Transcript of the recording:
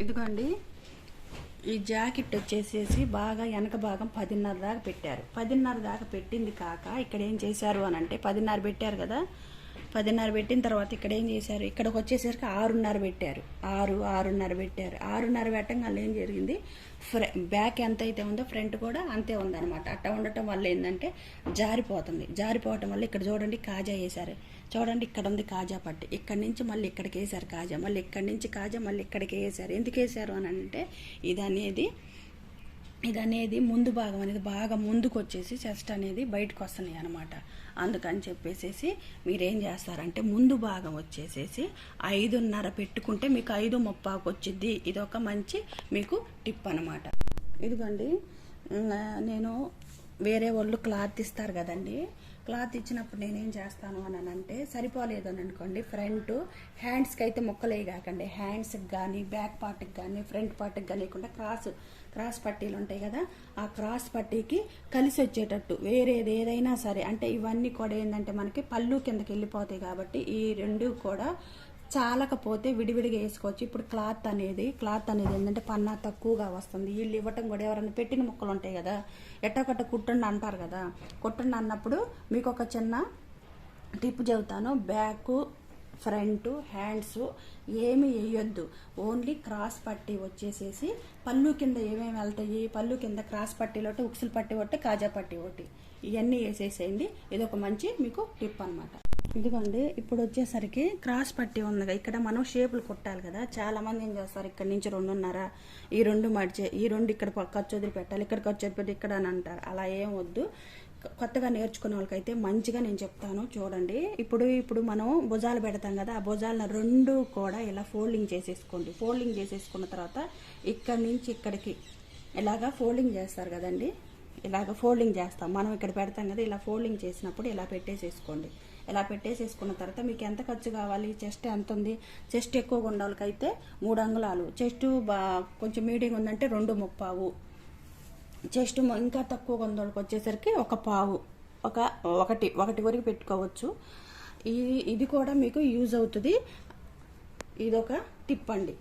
ఇదిగోండి. ఈ జాకెట్ వచ్చేసేసి బాగా వెనక భాగం పదిన్నర దాకా పెట్టారు. పదిన్నర దాకా పెట్టింది కాక ఇక్కడ ఏం చేశారు అని అంటే పదిన్నర పెట్టారు కదా. పదిన్నర పెట్టిన తర్వాత ఇక్కడ ఏం చేశారు? ఇక్కడికి వచ్చేసరికి ఆరున్నర పెట్టారు. ఆరు ఆరున్నర పెట్టారు. ఆరున్నర పెట్టంగా ఏం జరిగింది? ఫ్ర బ్యాక్ ఎంత అయితే ఉందో ఫ్రంట్ కూడా అంతే ఉందన్నమాట. అట్ట ఉండటం వల్ల ఏంటంటే జారిపోతుంది. జారిపోవటం వల్ల ఇక్కడ చూడండి కాజా వేశారు. చూడండి ఇక్కడ ఉంది కాజా పట్టి. ఇక్కడ నుంచి మళ్ళీ ఇక్కడికి వేశారు కాజా. మళ్ళీ ఇక్కడి నుంచి కాజా మళ్ళీ ఇక్కడికి వేశారు. ఎందుకు వేసారు అని అంటే ఇది అనేది ఇది అనేది ముందు భాగం అనేది బాగా ముందుకు వచ్చేసి చెస్ట్ అనేది బయటకు వస్తున్నాయి అనమాట అందుకని చెప్పేసేసి మీరేం చేస్తారంటే ముందు భాగం వచ్చేసేసి ఐదున్నర పెట్టుకుంటే మీకు ఐదు ముప్పాకు వచ్చింది ఇది ఒక మంచి మీకు టిప్ అనమాట ఇదిగోండి. నేను వేరే వాళ్ళు క్లాత్ ఇస్తారు కదండి. క్లాత్ ఇచ్చినప్పుడు నేనేం చేస్తాను అని అంటే సరిపోలేదు అని అనుకోండి ఫ్రంట్ హ్యాండ్స్కి అయితే ముక్కలే కాకండి హ్యాండ్స్కి కానీ బ్యాక్ పార్ట్కి కానీ ఫ్రంట్ పార్ట్కి కానీ లేకుండా క్రాస్ క్రాస్ పట్టీలు ఉంటాయి కదా. ఆ క్రాస్ పట్టీకి కలిసి వచ్చేటట్టు వేరేది ఏదైనా సరే అంటే ఇవన్నీ కూడా ఏంటంటే మనకి పళ్ళు కిందకి వెళ్ళిపోతాయి కాబట్టి ఈ రెండు కూడా చాలకపోతే విడివిడిగా వేసుకోవచ్చు. ఇప్పుడు క్లాత్ అనేది క్లాత్ అనేది ఏంటంటే పన్నా తక్కువగా వస్తుంది. వీళ్ళు ఇవ్వటం కూడా ఎవరైనా పెట్టిన ముక్కలు ఉంటాయి కదా. ఎట్టకట్ట కుట్టండి అంటారు కదా. కుట్టండి అన్నప్పుడు మీకు ఒక చిన్న టిప్ చెబుతాను. బ్యాక్ ఫ్రంట్ హ్యాండ్స్ ఏమి వేయొద్దు. ఓన్లీ క్రాస్ పట్టి వచ్చేసేసి పళ్ళు కింద ఏమేమి వెళ్తాయి? పళ్ళు కింద క్రాస్ పట్టీలు ఒకటి ఉక్సులు పట్టి ఒకటి కాజా పట్టి ఒకటి. ఇవన్నీ వేసేసేయండి. ఇది ఒక మంచి మీకు టిప్ అనమాట ఇదిగోండి ఇప్పుడు వచ్చేసరికి క్రాస్ పట్టి ఉంది ఇక్కడ మనం షేపులు కుట్టాలి కదా. చాలా మంది ఏం చేస్తారు ఇక్కడ నుంచి రెండున్నర ఈ రెండు మడిచే ఈ రెండు ఇక్కడ ఖర్చు వదిలి పెట్టాలి ఇక్కడ ఖర్చు వదిలిపెట్టి ఇక్కడ అని అంటారు. అలా ఏం వద్దు. కొత్తగా నేర్చుకునే వాళ్ళకైతే మంచిగా నేను చెప్తాను చూడండి. ఇప్పుడు ఇప్పుడు మనం భుజాలు పెడతాం కదా ఆ భుజాలను రెండు కూడా ఇలా ఫోల్డింగ్ చేసేసుకోండి. ఫోల్డింగ్ చేసేసుకున్న తర్వాత ఇక్కడ నుంచి ఇక్కడికి ఇలాగా ఫోల్డింగ్ చేస్తారు కదండి. ఇలాగ ఫోల్డింగ్ చేస్తాం. మనం ఇక్కడ పెడతాం కదా ఇలా ఫోల్డింగ్ చేసినప్పుడు ఇలా పెట్టేసేసుకోండి. ఇలా పెట్టేసేసుకున్న తర్వాత మీకు ఎంత ఖర్చు కావాలి చెస్ట్ ఎంత ఉంది చెస్ట్ ఎక్కువగా ఉన్న వాళ్ళకైతే మూడు అంగుళాలు. చెస్ట్ బా కొంచెం మీడియం ఉందంటే రెండు ముప్పావు. చెస్ట్ ఇంకా తక్కువగా ఉన్న వాళ్ళకి వచ్చేసరికి ఒక పావు. ఒక ఒకటి ఒకటి వరకు పెట్టుకోవచ్చు. ఇది ఇది కూడా మీకు యూజ్ అవుతుంది. ఇదొక టిప్ అండి.